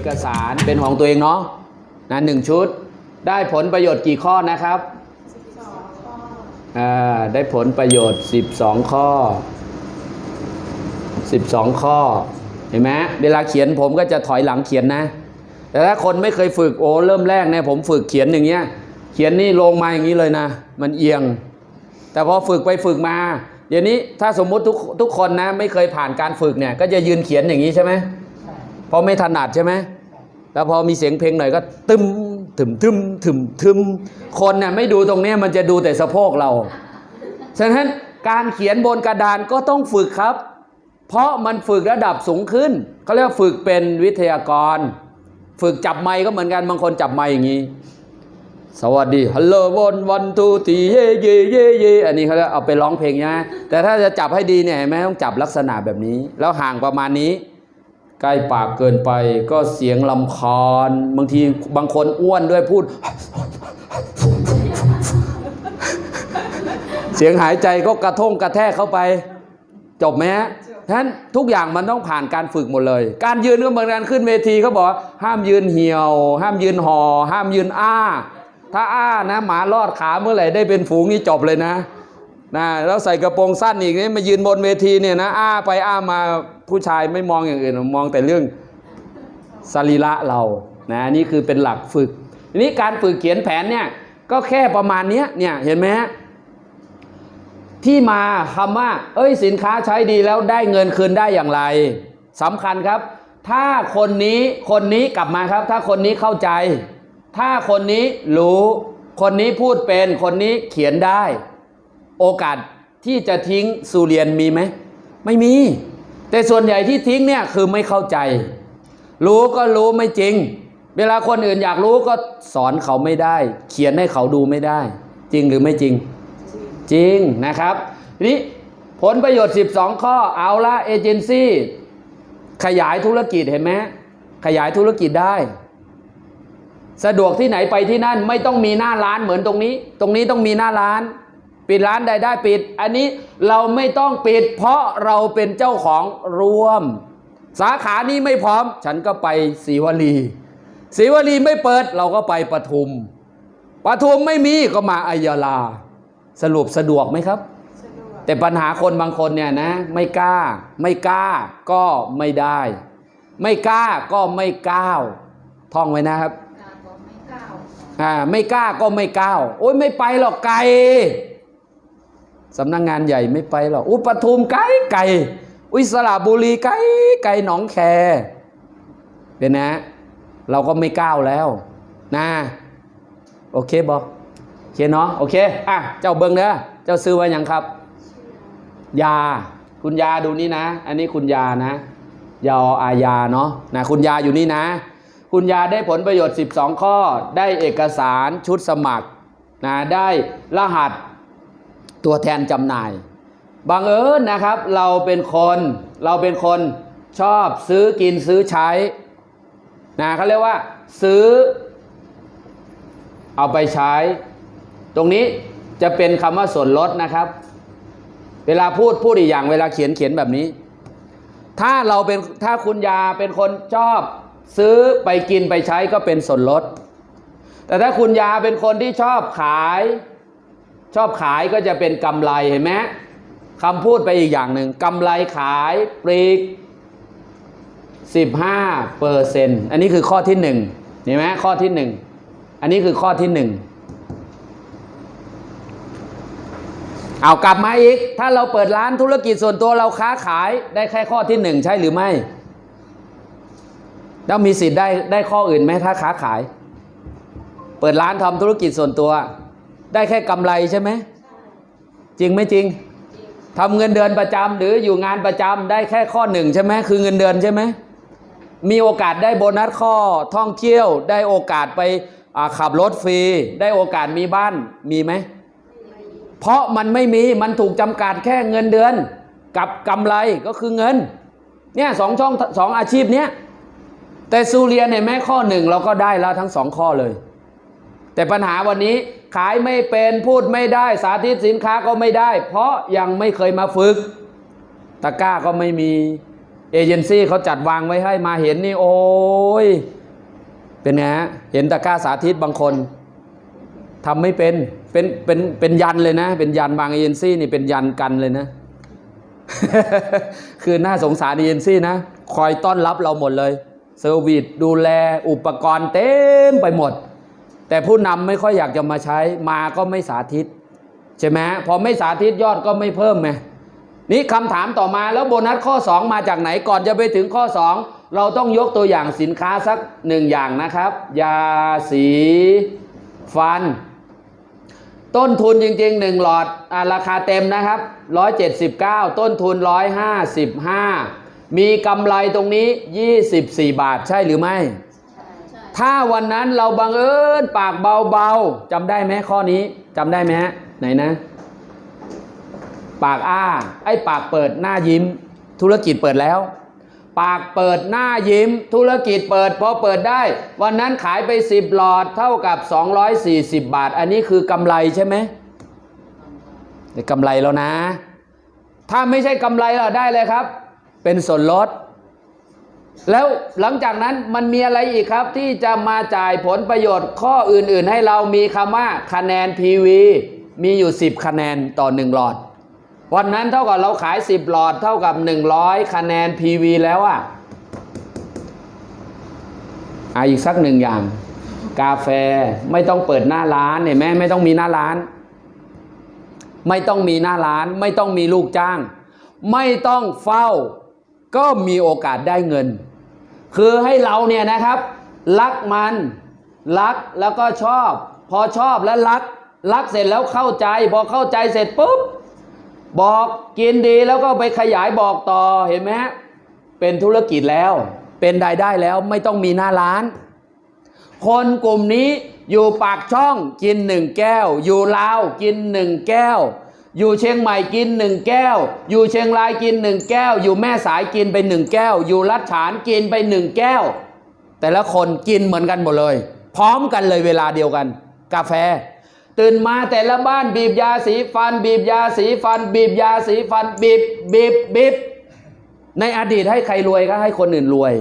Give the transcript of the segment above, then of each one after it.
อกสารเป็นของตัวเองเนาะนะหนึ่งชุด ได้ผลประโยชน์กี่ข้อนะครับอ่าได้ผลประโยชน์ 12 ข้อ 12 ข้อ เห็นไหมเวลาเขียนผมก็จะถอยหลังเขียนนะ แต่ถ้าคนไม่เคยฝึกโอ้เริ่มแรกเนี่ยผมฝึกเขียนอย่างเงี้ย เขียนนี่ลงมาอย่างนี้เลยนะ มันเอียง แต่พอฝึกไปฝึกมา เดี๋ยวนี้ถ้าสมมุติทุกทุกคนนะ ไม่เคยผ่านการฝึกเนี่ย ก็จะยืนเขียนอย่างนี้ใช่ไหมเพราะไม่ถนัดใช่ไหมแล้วพอมีเสียงเพลงหน่อยก็ตึมถึมทึมถึมทึมคนเนี่ยไม่ดูตรงนี้มันจะดูแต่สะโพกเรา ฉะนั้นการเขียนบนกระดานก็ต้องฝึกครับ เพราะมันฝึกระดับสูงขึ้นเขาเรียกว่าฝึกเป็นวิทยากร ฝึกจับไมค์ก็เหมือนกันบางคนจับไมค์อย่างนี้ สวัสดีฮัลโหลวันวันทูตีเย่เย่เย่เย่อันนี้เขาเรียกเอาไปร้องเพลงนะแต่ถ้าจะจับให้ดีเนี่ยเห็นไหมต้องจับลักษณะแบบนี้ แล้วห่างประมาณนี้ ใกล้ปากเกินไปก็เสียงลำคาญบางทีบางคนอ้วนด้วยพูด เสียงหายใจก็กระทงกระแทกเข้าไป จบไหมฮะฉะนั้นทุกอย่างมันต้องผ่านการฝึกหมดเลย การยืนก็เหมือนกันขึ้นเวทีเขาบอกห้ามยืนเหี่ยว ห้ามยืนหอ่อห้ามยืนอ้า ถ้าอ้านะหมาลอดขาเมื่อไหร่ได้เป็นฝูงนี่จบเลยนะนะแล้วใส่กระโปรงสั้นอีกนี่มายืนบนเวทีเนี่ยนะอ้าไปอ้ามา ผู้ชายไม่มองอย่างอื่นมองแต่เรื่องสรีระเรานะนี่คือเป็นหลักฝึกทีนี้การฝึกเขียนแผนเนี่ยก็แค่ประมาณนี้เนี่ยเห็นไหมฮะที่มาคำว่า เอ้ยสินค้าใช้ดีแล้วได้เงินคืนได้อย่างไรสำคัญครับ ถ้าคนนี้คนนี้กลับมาครับ ถ้าคนนี้เข้าใจ ถ้าคนนี้รู้คนนี้พูดเป็นคนนี้เขียนได้ โอกาสที่จะทิ้งสูเรียนมีไหม ไม่มี แต่ส่วนใหญ่ที่ทิ้งเนี่ยคือไม่เข้าใจ รู้ก็รู้ไม่จริง เวลาคนอื่นอยากรู้ก็สอนเขาไม่ได้ เขียนให้เขาดูไม่ได้ จริงหรือไม่จริง จริงนะครับนี้ผลประโยชน์ 12 ข้อเอาละเอเจนซี่ขยายธุรกิจเห็นไหมขยายธุรกิจได้ สะดวกที่ไหนไปที่นั่นไม่ต้องมีหน้าร้านเหมือนตรงนี้ ตรงนี้ต้องมีหน้าร้าน ปิดร้านใดได้ปิด อันนี้เราไม่ต้องปิด เพราะเราเป็นเจ้าของร่วม สาขานี้ไม่พร้อม ฉันก็ไปศรีวลีศรีวลีไม่เปิดเราก็ไปปทุมปทุมไม่มีก็มาอัยยาลา สรุปสะดวกไหมครับสะดวกแต่ปัญหาคนบางคนเนี่ยนะ ไม่กล้า ไม่กล้าก็ไม่ได้ ไม่กล้าก็ไม่ก้าวท่องไว้นะครับกาบอกไม่ก้าวอ่าไม่กล้าก็ไม่ก้าวโอ้ยไม่ไปหรอกไกล สำนักงานใหญ่ไม่ไปหรอกอุปทุมไกลไกลอุยสระบุรีไกลไกลหนองแคเป็นนะ เราก็ไม่ก้าวแล้วนะโอเคบอโอเคเนาะโอเคอะเจ้าเบิ้งเด้อเจ้าซื้อไว้ยังครับ ยา คุณยาดูนี่นะ อันนี้คุณยานะยาอายาเนาะนะคุณยาอยู่นี่นะ คุณยาได้ผลประโยชน์ 12 ข้อ ได้เอกสารชุดสมัครนะได้รหัส ตัวแทนจำหน่ายบังเอิญนะครับ เราเป็นคนเราเป็นคนชอบซื้อกินซื้อใช้นะเขาเรียกว่า ซื้อ เอาไปใช้ ตรงนี้จะเป็นคำว่าส่วนลดนะครับ เวลาพูดพูดอีกอย่างเวลาเขียนเขียนแบบนี้ ถ้าเราเป็นถ้าคุณยาเป็นคนชอบซื้อไปกินไปใช้ก็เป็นส่วนลด แต่ถ้าคุณยาเป็นคนที่ชอบขาย ชอบขายก็จะเป็นกำไรเห็นไหมคำพูดไปอีกอย่างหนึ่งกำไรขายปลีก15เปอร์เซ็นต์อันนี้คือข้อที่หนึ่งเห็นไหมข้อที่หนึ่งอันนี้คือข้อที่หนึ่งเอากลับมาอีก ถ้าเราเปิดร้านธุรกิจส่วนตัวเราค้าขายได้แค่ข้อที่หนึ่งใช่หรือไม่แล้วมีสิทธิ์ได้ได้ข้ออื่นไหมถ้าค้าขาย เปิดร้านทำธุรกิจส่วนตัว ได้แค่กำไรใช่ไหมจริงไหมจริงทำเงินเดือนประจำหรืออยู่งานประจำได้แค่ข้อหนึ่งใช่ไหมคือเงินเดือนใช่ไหมมีโอกาสได้โบนัสข้อท่องเที่ยว ได้โอกาสไปขับรถฟรี ได้โอกาสมีบ้านมีไหมเพราะมันไม่มีมันถูกจำกัดแค่เงินเดือน กับกำไรก็คือเงินเนี่ยสองช่องสองอาชีพเนี้ยแต่ซูเรียนเนี่ยแม้ข้อหนึ่งเราก็ได้แล้วทั้งสองข้อเลย แต่ปัญหาวันนี้ขายไม่เป็นพูดไม่ได้ สาธิตสินค้าก็ไม่ได้ เพราะยังไม่เคยมาฝึก ตะก้าก็ไม่มีเอเจนซี่เขาจัดวางไว้ให้มาเห็นนี่โอ้ยเป็นไงฮะเห็นตะก้าสาธิตบางคนทำไม่เป็นเป็นเป็นเป็นยันเลยนะ เป็นยันบางเอเจนซี่นี่เป็นยันกันเลยนะ คือน่าสงสารเอเจนซี่นะ คอยต้อนรับเราหมดเลยเซอร์วิสดูแลอุปกรณ์เต็มไปหมด แต่ผู้นำไม่ค่อยอยากจะมาใช้มาก็ไม่สาธิตใช่ไหมพอไม่สาธิตยอดก็ไม่เพิ่มไงนี่คำถามต่อมาแล้วโบนัสข้อ 2 มาจากไหนก่อนจะไปถึงข้อ 2 เราต้องยกตัวอย่างสินค้าสักหนึ่งอย่างนะครับ ยาสีฟัน ต้นทุนจริง ๆ 1 หลอดอราคาเต็มนะครับ 179 ต้นทุน 155 มีกำไรตรงนี้ 24 บาทใช่หรือไม่ ถ้าวันนั้นเราบังเอิญปากเบาๆจำได้ไหมข้อนี้จำได้ไหมฮะไหนนะ ปากอ้า ไอ้ปากเปิดหน้ายิ้ม ธุรกิจเปิดแล้ว ปากเปิดหน้ายิ้ม ธุรกิจเปิดพอเปิดได้ วันนั้นขายไป 10 หลอดเท่ากับ 240 บาท อันนี้คือกำไรใช่ไหมกำไรแล้วนะ ถ้าไม่ใช่กำไรเราได้เลยครับ เป็นส่วนลด แล้วหลังจากนั้นมันมีอะไรอีกครับ ที่จะมาจ่ายผลประโยชน์ข้ออื่น ๆ ให้เรามีคำว่าคะแนน PV มีอยู่ 10 คะแนนต่อ 1 หลอด วันนั้นเท่ากับเราขาย 10 หลอดเท่ากับ 100 คะแนน PV แล้วอะอะอีกสักหนึ่งอย่าง กาแฟไม่ต้องเปิดหน้าร้านเห็นไหมไม่ต้องมีหน้าร้าน ไม่ต้องมีหน้าร้าน ไม่ต้องมีลูกจ้าง ไม่ต้องเฝ้า ก็มีโอกาสได้เงิน คือให้เราเนี่ยนะครับ รักมันรักแล้วก็ชอบ พอชอบแล้วรัก รักเสร็จแล้วเข้าใจ พอเข้าใจเสร็จปุ๊บบอกกินดีแล้วก็ไปขยายบอกต่อเห็นไหมฮะเป็นธุรกิจแล้ว เป็นรายได้แล้วไม่ต้องมีหน้าร้าน คนกลุ่มนี้อยู่ปากช่องกินหนึ่งแก้ว อยู่ลาวกินหนึ่งแก้ว อยู่เชียงใหม่กินหนึ่งแก้ว อยู่เชียงรายกินหนึ่งแก้ว อยู่แม่สายกินไปหนึ่งแก้ว อยู่รัดฉานกินไปหนึ่งแก้ว แต่ละคนกินเหมือนกันหมดเลย พร้อมกันเลยเวลาเดียวกัน กาแฟ ตื่นมาแต่ละบ้านบีบยาสีฟัน บีบยาสีฟัน บีบยาสีฟัน บีบบีบบีบในอดีตให้ใครรวยก็ให้คนอื่นรวย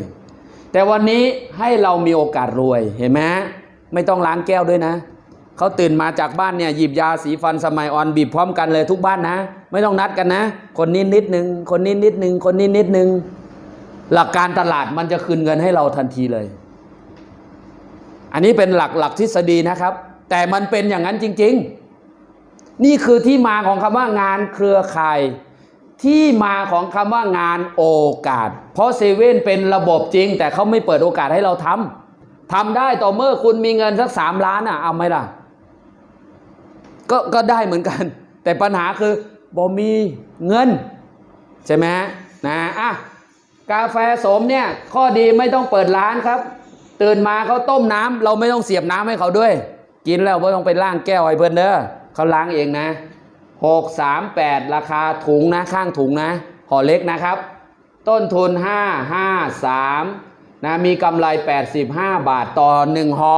แต่วันนี้ให้เรามีโอกาสรวยเห็นไหมไม่ต้องล้างแก้วด้วยนะ เขาตื่นมาจากบ้านเนี่ยหยิบยาสีฟันสมัยออนบีบพร้อมกันเลยทุกบ้านนะ ไม่ต้องนัดกันนะ คนนี้นิดหนึ่งคนนี้นิดหนึ่งคนนี้นิดหนึ่งหลักการตลาดมันจะคืนเงินให้เราทันทีเลย อันนี้เป็นหลักหลักทฤษฎีนะครับ แต่มันเป็นอย่างนั้นจริง ๆ นี่คือที่มาของคำว่างานเครือข่ายที่มาของคำว่างานโอกาส เพราะเซเว่นเป็นระบบจริง แต่เขาไม่เปิดโอกาสให้เราทำทำได้ต่อเมื่อคุณมีเงินสักสามล้านอะเอาไหมล่ะ ก็ก็ได้เหมือนกัน แต่ปัญหาคือบ่มีเงิน ใช่ไหมนะอะกาแฟสมเนี่ยข้อดีไม่ต้องเปิดร้านครับ ตื่นมาเขาต้มน้ำเราไม่ต้องเสียบน้ำให้เขาด้วย กินแล้วไม่ต้องไปล้างแก้วให้เพื่อนเด้อเขาล้างเองนะหกสามแปดราคาถุงนะข้างถุงนะห่อเล็กนะครับ ต้นทุนห้าห้าสามนะมีกำไร 85 บาทต่อ1ห่อ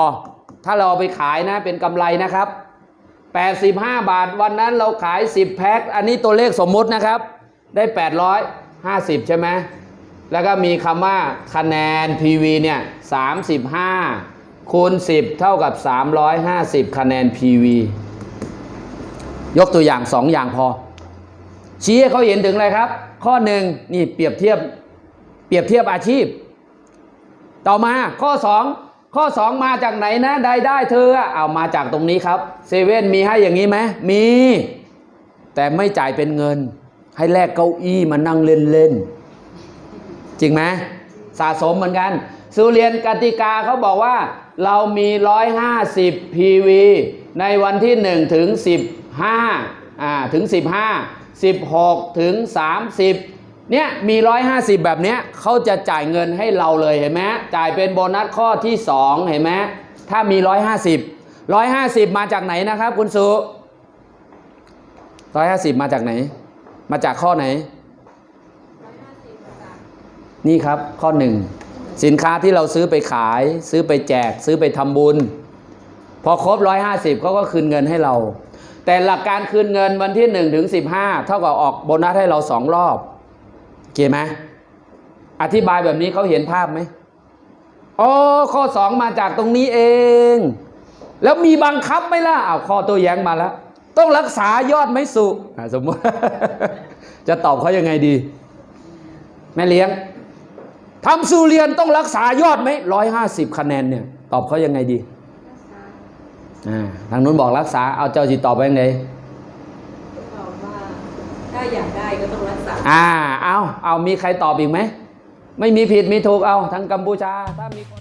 ถ้าเราเอาไปขายนะเป็นกำไรนะครับ 85 บาท วันนั้นเราขาย 10 แพ็ค อันนี้ตัวเลขสมมุตินะครับ ได้ 850 ใช่ไหม แล้วก็มีคำว่าคะแนน PV เนี่ย 35 คูณ 10 เท่ากับ 350 คะแนน PV ยกตัวอย่าง 2 อย่างพอ ชี้ให้เขาเห็นถึงอะไรครับ ข้อหนึ่งนี่เปรียบเทียบ เปรียบเทียบอาชีพ ต่อมาข้อ 2 ข้อ 2 มาจากไหนนะได้ได้เธอเอามาจากตรงนี้ครับเซเว่นมีให้อย่างนี้ไหมมี แต่ไม่จ่ายเป็นเงิน ให้แลกเก้าอี้มานั่งเล่นเล่นๆจริงไหมสะสมเหมือนกันสุเรียนกติกาเขาบอกว่า เรามี 150 PV ในวันที่ 1 ถึง 15อ่าถึง 15 16 ถึง 30 เนี่ยมี 150 แบบเนี้ยเขาจะจ่ายเงินให้เราเลยเห็นไหมจ่ายเป็นโบนัสข้อที่ 2 เห็นไหมถ้ามี 150 150 มาจากไหนนะครับคุณสุ150 มาจากไหน มาจากข้อไหน นี่ครับข้อหนึ่งสินค้าที่เราซื้อไปขาย ซื้อไปแจก ซื้อไปทำบุญ พอครบ 150เขาก็คืนเงินให้เรา แต่หลักการคืนเงินวันที่1ถึง15 เท่ากับออกโบนัสให้เราสองรอบ โอเคไหมอธิบายแบบนี้เขาเห็นภาพไหมอ๋อข้อสองมาจากตรงนี้เอง แล้วมีบังคับไหมล่ะอ้าวข้อตัวแย้งมาแล้ว ต้องรักษายอดไม่สุสมมติ จะตอบเขายังไงดี แม่เลี้ยงทำสูเรียนต้องรักษายอดไหมร้อยห้าสิบคะแนนเนี่ยตอบเขายังไงดีทางนู้นบอกรักษาเอาเจ้าจีตตอบไปยังไงาอยากได้ก็ต้องรักษา อ่า เอาเอามีใครตอบอีกไหม ไม่มีผิดมีถูกเอาทางกัมพูชา ถ้ามีคน